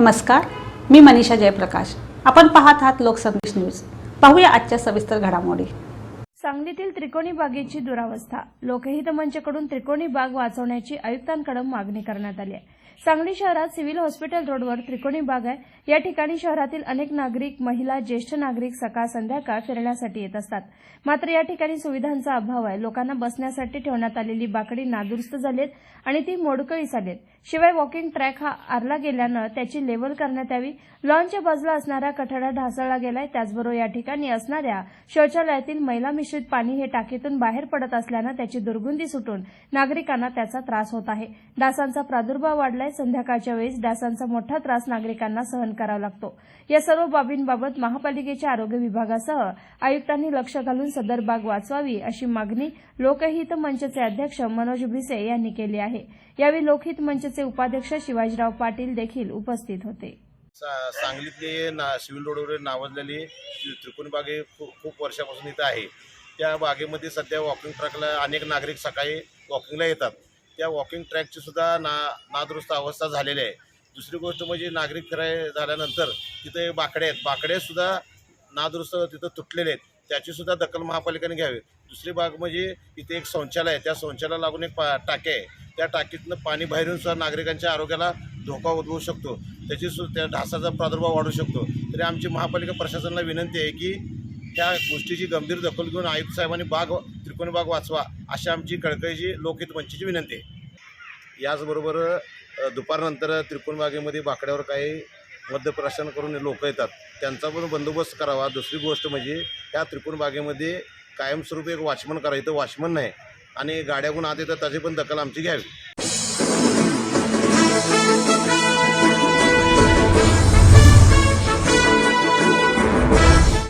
नमस्कार मी मनीषा जयप्रकाश. आपण पाहत आहात लोकसंदेश न्यूज. पाहूया आजच्या सविस्तर घडामोडी. सांगलीतील त्रिकोणी बागेची दुरावस्था. लोकहित मंचकडून त्रिकोणी बाग वाचवण्याची आयुक्तांकडे मागणी करण्यात आली आहे. सांगली शहरात सिव्हिल हॉस्पिटल रोडवर त्रिकोणी बाग आहे. या ठिकाणी शहरातील अनेक नागरिक महिला ज्येष्ठ नागरिक सकाळ संध्याकाळ फिरण्यासाठी येत असतात. मात्र या ठिकाणी सुविधांचा अभाव आहे. लोकांना बसण्यासाठी ठेवण्यात आलेली बाकडी नादुरुस्त झालीत आणि ती मोडकळीस आलीत शिवाय वॉकिंग ट्रॅक हा आरला गेल्यानं त्याची लेवल करण्यात यावी. लॉनच्या बाजूला असणारा कठडा ढासळला गेलाय. त्याचबरोबर या ठिकाणी असणाऱ्या शौचालयातील महिला मिश्रित पाणी हे टाकीतून बाहेर पडत असल्यानं त्याची दुर्गंधी सुटून नागरिकांना त्याचा त्रास होत आहे. डासांचा प्रादुर्भाव वाढला वाढलाय संध्याकाळच्या वेळेस डासांचा मोठा त्रास नागरिकांना सहन करावा लागतो. या सर्व बाबींबाबत महापालिकेच्या आरोग्य विभागासह आयुक्तांनी लक्ष घालून सदर बाग वाचवावी अशी मागणी लोकहित मंचचे अध्यक्ष मनोज भिसे यांनी केली आहे. यावेळी लोकहित मंचचे उपाध्यक्ष शिवाजीराव पाटील देखील उपस्थित होते. सांगलीतली सांगलीतले ना सिव्हिल रोडवर नावाजलेली त्रिकोणी बाग हे खूप खूप वर्षापासून इथं आहे. त्या बागेमध्ये सध्या वॉकिंग ट्रॅकला अनेक नागरिक सकाळी वॉकिंगला येतात. त्या वॉकिंग ट्रॅकची सुद्धा ना नादुरुस्त अवस्था झालेली आहे. दुसरी गोष्ट म्हणजे नागरिक फिराय झाल्यानंतर तिथे बाकडे आहेत. बाकडेसुद्धा नादुरुस्त तिथं तुटलेले आहेत. त्याचीसुद्धा दखल महापालिकेने घ्यावी. दुसरी बाग म्हणजे इथे एक शौचालय आहे. त्या शौचालयाला लागून एक पा टाके आहे. त्या टाकीतनं पाणी बाहेरून सुद्धा नागरिकांच्या आरोग्याला धोका उद्भवू शकतो. त्याची सु त्या ढासाचा प्रादुर्भाव वाढू शकतो. तरी आमची महापालिका प्रशासनाला विनंती आहे की त्या गोष्टीची गंभीर दखल घेऊन आयुक्त साहेबांनी बाग त्रिकोणी बाग वाचवा अशी आमची कळकळीची लोकहित मंचीची विनंती आहे. याचबरोबर दुपारनंतर त्रिकोण बागेमध्ये बाकड्यावर काही मद्यप्राशन करून लोक येतात. त्यांचा पण बंदोबस्त करावा. दुसरी गोष्ट म्हणजे त्या त्रिकोण बागेमध्ये कायमस्वरूपी एक वॉचमन करा इथं वॉचमन नाही. आणि गाड्याहून आत येतात त्याची पण दखल आमची घ्यावी.